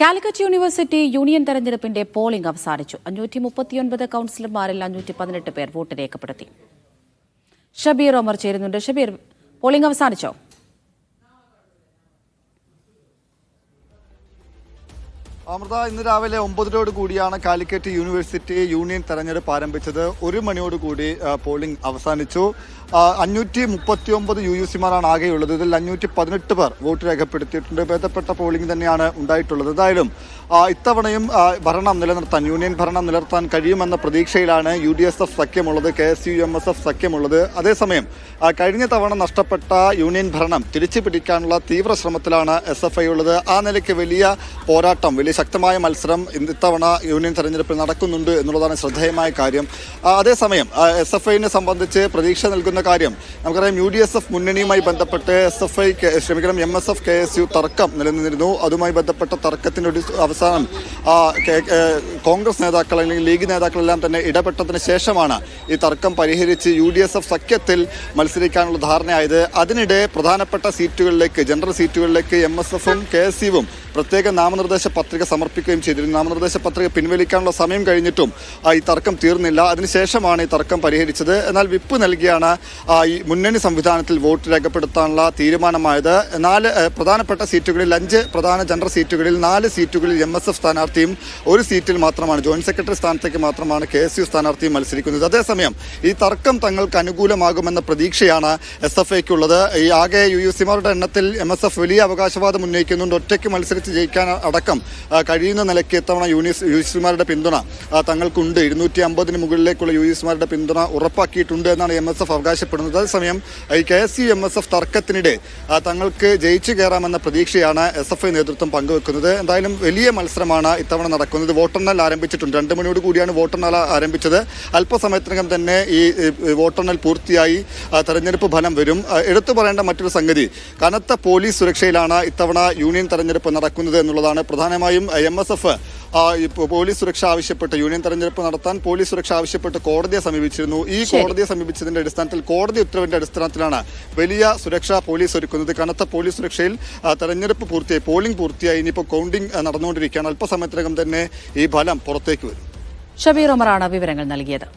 Calicut university union തെരഞ്ഞെടുപ്പിന്റെ polling അവസാനിച്ചു. അഞ്ഞൂറ്റി മുപ്പത്തിയൊൻപത് കൗൺസിലർമാരിൽ അഞ്ഞൂറ്റി പതിനെട്ട് പേർ വോട്ട് രേഖപ്പെടുത്തി. ഷബീർ ഒമർ ചേരുന്നുണ്ട്. ഷബീർ പോളിംഗ് അവസാനിച്ചോ? അമൃത ഇന്ന് രാവിലെ ഒമ്പതിനോട് കൂടിയാണ് കാലിക്കറ്റ് യൂണിവേഴ്സിറ്റി യൂണിയൻ തെരഞ്ഞെടുപ്പ് ആരംഭിച്ചത്. ഒരു മണിയോട് കൂടി പോളിംഗ് അവസാനിച്ചു. അഞ്ഞൂറ്റി മുപ്പത്തി ഒമ്പത് യു യു സിമാരാണ് ആകെയുള്ളത്. ഇതിൽ അഞ്ഞൂറ്റി പതിനെട്ട് പേർ വോട്ട് രേഖപ്പെടുത്തിയിട്ടുണ്ട്. ഭേദപ്പെട്ട പോളിംഗ് തന്നെയാണ് ഉണ്ടായിട്ടുള്ളത്. എന്തായാലും ഇത്തവണയും ഭരണം നിലനിർത്താൻ യൂണിയൻ ഭരണം നിലനിർത്താൻ കഴിയുമെന്ന പ്രതീക്ഷയിലാണ് U D S F സഖ്യമുള്ളത് K S U M S F സഖ്യമുള്ളത്. അതേസമയം കഴിഞ്ഞ തവണ നഷ്ടപ്പെട്ട യൂണിയൻ ഭരണം തിരിച്ചു പിടിക്കാനുള്ള തീവ്ര ശ്രമത്തിലാണ് എസ് എഫ് ഐ ഉള്ളത്. ആ നിലയ്ക്ക് വലിയ പോരാട്ടം വലിയ ശക്തമായ മത്സരം ഇത്തവണ യൂണിയൻ തെരഞ്ഞെടുപ്പിൽ നടക്കുന്നുണ്ട് എന്നുള്ളതാണ് ശ്രദ്ധേയമായ കാര്യം. അതേസമയം എസ് എഫ് ഐനെ സംബന്ധിച്ച് പ്രതീക്ഷ നൽകുന്ന കാര്യം നമുക്കറിയാം യു ഡി എസ് എഫ് മുന്നണിയുമായി ബന്ധപ്പെട്ട് എസ് എഫ് ഐ ക്ഷമിക്കണം M S F K S U തർക്കം നിലനിന്നിരുന്നു. അതുമായി ബന്ധപ്പെട്ട തർക്കത്തിന്റെ ഒരു അവസാനം കോൺഗ്രസ് നേതാക്കൾ അല്ലെങ്കിൽ ലീഗ് നേതാക്കളെല്ലാം തന്നെ ഇടപെട്ടതിന് ശേഷമാണ് ഈ തർക്കം പരിഹരിച്ച് യു ഡി എസ് എഫ് സഖ്യത്തിൽ മത്സരിക്കാനുള്ള ധാരണയായത്. അതിനിടെ പ്രധാനപ്പെട്ട സീറ്റുകളിലേക്ക് ജനറൽ സീറ്റുകളിലേക്ക് എം എസ് എഫും കെ എസ് യുവും പ്രത്യേക നാമനിർദ്ദേശ പത്രിക സമർപ്പിക്കുകയും ചെയ്തിരുന്നു. നാമനിർദ്ദേശ പത്രിക പിൻവലിക്കാനുള്ള സമയം കഴിഞ്ഞിട്ടും ഈ തർക്കം തീർന്നില്ല. അതിനുശേഷമാണ് ഈ തർക്കം പരിഹരിച്ചത്. എന്നാൽ വിപ്പ് നൽകിയാണ് ഈ മുന്നണി സംവിധാനത്തിൽ വോട്ട് രേഖപ്പെടുത്താനുള്ള തീരുമാനമായത്. നാല് പ്രധാനപ്പെട്ട സീറ്റുകളിൽ അഞ്ച് പ്രധാന ജനറൽ സീറ്റുകളിൽ നാല് സീറ്റുകളിൽ എം എസ് എഫ് സ്ഥാനാർത്ഥിയും ഒരു സീറ്റിൽ മാത്രമാണ് ജോയിന്റ് സെക്രട്ടറി സ്ഥാനത്തേക്ക് മാത്രമാണ് കെ എസ് യു സ്ഥാനാർത്ഥിയും മത്സരിക്കുന്നത്. അതേസമയം ഈ തർക്കം തങ്ങൾക്ക് അനുകൂലമാകുമെന്ന പ്രതീക്ഷയാണ് എസ് എഫ് ഐക്കുള്ളത് ഈ ആകെ യു യു സിമാരുടെ എണ്ണത്തിൽ എം എസ് എഫ് വലിയ അവകാശവാദം ഉന്നയിക്കുന്നുണ്ട്. ഒറ്റയ്ക്ക് മത്സരിച്ച് ജയിക്കാൻ അടക്കം കഴിയുന്ന നിലയ്ക്ക് ഇത്തവണ യൂണിസ് യു സിമാരുടെ പിന്തുണ തങ്ങൾക്കുണ്ട്. ഇരുന്നൂറ്റി അമ്പതിന് മുകളിലേക്കുള്ള യു സിമാരുടെ പിന്തുണ ഉറപ്പാക്കിയിട്ടുണ്ട് എന്നാണ് എം എസ് എഫ് അവകാശപ്പെടുന്നത്. അതേസമയം ഈ K S U M S F തർക്കത്തിനിടെ തങ്ങൾക്ക് ജയിച്ചു കയറാമെന്ന പ്രതീക്ഷയാണ് എസ് എഫ് ഐ നേതൃത്വം പങ്കുവെക്കുന്നത്. എന്തായാലും വലിയ മത്സരമാണ് ഇത്തവണ നടക്കുന്നത്. വോട്ടെണ്ണൽ ആരംഭിച്ചിട്ടുണ്ട്. രണ്ട് മണിയോട് കൂടിയാണ് വോട്ടെണ്ണൽ ആരംഭിച്ചത്. അല്പസമയത്തിനകം തന്നെ ഈ വോട്ടെണ്ണൽ പൂർത്തിയായി തെരഞ്ഞെടുപ്പ് ഫലം വരും. എടുത്തു പറയേണ്ട മറ്റൊരു സംഗതി കനത്ത പോലീസ് സുരക്ഷയിലാണ് ഇത്തവണ യൂണിയൻ തെരഞ്ഞെടുപ്പ് നടക്കുന്നത് എന്നുള്ളതാണ്. പ്രധാനമായും എം എസ് എഫ് പോലീസ് സുരക്ഷ ആവശ്യപ്പെട്ട് യൂണിയൻ തെരഞ്ഞെടുപ്പ് നടത്താൻ പോലീസ് സുരക്ഷ ആവശ്യപ്പെട്ട് കോടതിയെ സമീപിച്ചിരുന്നു. ഈ കോടതിയെ സമീപിച്ചതിന്റെ അടിസ്ഥാനത്തിൽ കോടതി ഉത്തരവിന്റെ അടിസ്ഥാനത്തിലാണ് വലിയ സുരക്ഷ പോലീസ് ഒരുക്കുന്നത്. കനത്ത പോലീസ് സുരക്ഷയിൽ തെരഞ്ഞെടുപ്പ് പൂർത്തിയായി പോളിംഗ് പൂർത്തിയായി. ഇനിയിപ്പോൾ കൗണ്ടിംഗ് നടന്നുകൊണ്ടിരിക്കുകയാണ്. അല്പസമയത്തിനകം തന്നെ ഈ ഫലം പുറത്തേക്ക് വരും. ഷബീർ ഉമറാണ് വിവരങ്ങൾ നൽകിയത്.